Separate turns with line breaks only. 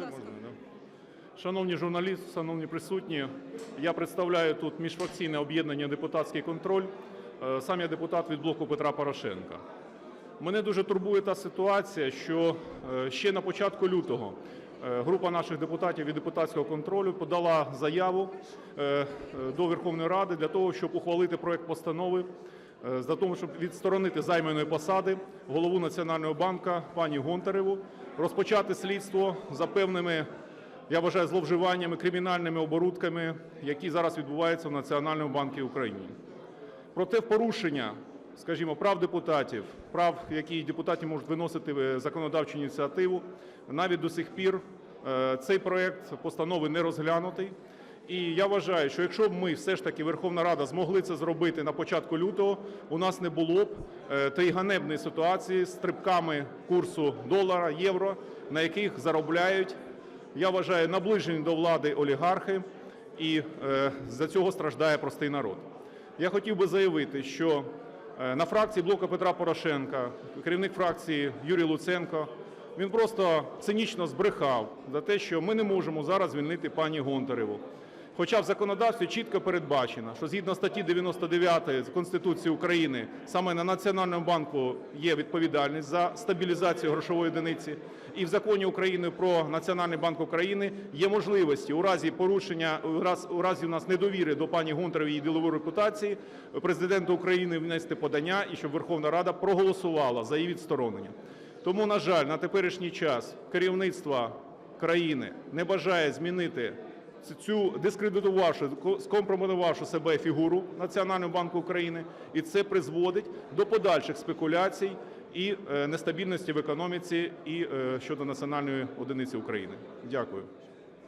Ласка.
можна, да? Шановні журналісти, шановні присутні, я представляю тут міжфракційне об'єднання «Депутатський контроль». Е, Сам я депутат від блоку Петра Порошенка. Мене дуже турбує та ситуація, що е, ще на початку лютого е, група наших депутатів від депутатського контролю подала заяву до Верховної Ради для того, щоб ухвалити проект постанови е, для того, щоб відсторонити займаної посади голову Національного банку пані Гонтареву, розпочати слідство за певними, я вважаю, зловживаннями, кримінальними оборудками, які зараз відбуваються в Національному банку України. Проте в порушення, скажімо, прав депутатів, прав, які депутати можуть виносити законодавчу ініціативу, навіть до сих пір е, цей проект постанови не розглянутий. І я вважаю, що якщо б ми все ж таки Верховна Рада змогли це зробити на початку лютого, у нас не було б е, тієї ганебної ситуації з стрибками курсу долара, євро, на яких заробляють, я вважаю, наближені до влади олігархи, і е, за цього страждає простий народ. Я хотів би заявити, що е, на фракції блоку Петра Порошенка, керівник фракції Юрій Луценко, він просто цинічно збрехав за те, що ми не можемо зараз звільнити пані Гонтареву. Хоча в законодавстві чітко передбачено, що згідно статті 99 Конституції України саме на Національному банку є відповідальність за стабілізацію грошової одиниці, і в законі України про Національний банк України є можливості у разі порушення, у разі у нас недовіри до пані Гонтаревої і ділової репутації президента України внести подання і щоб Верховна Рада проголосувала за її відсторонення. Тому, на жаль, на теперішній час керівництво країни не бажає змінити цю дискредитувавши, ко- скомпрометувавши себе фігуру Національного банку України, і це призводить до подальших спекуляцій і е, нестабільності в економіці і е, щодо національної одиниці України. Дякую.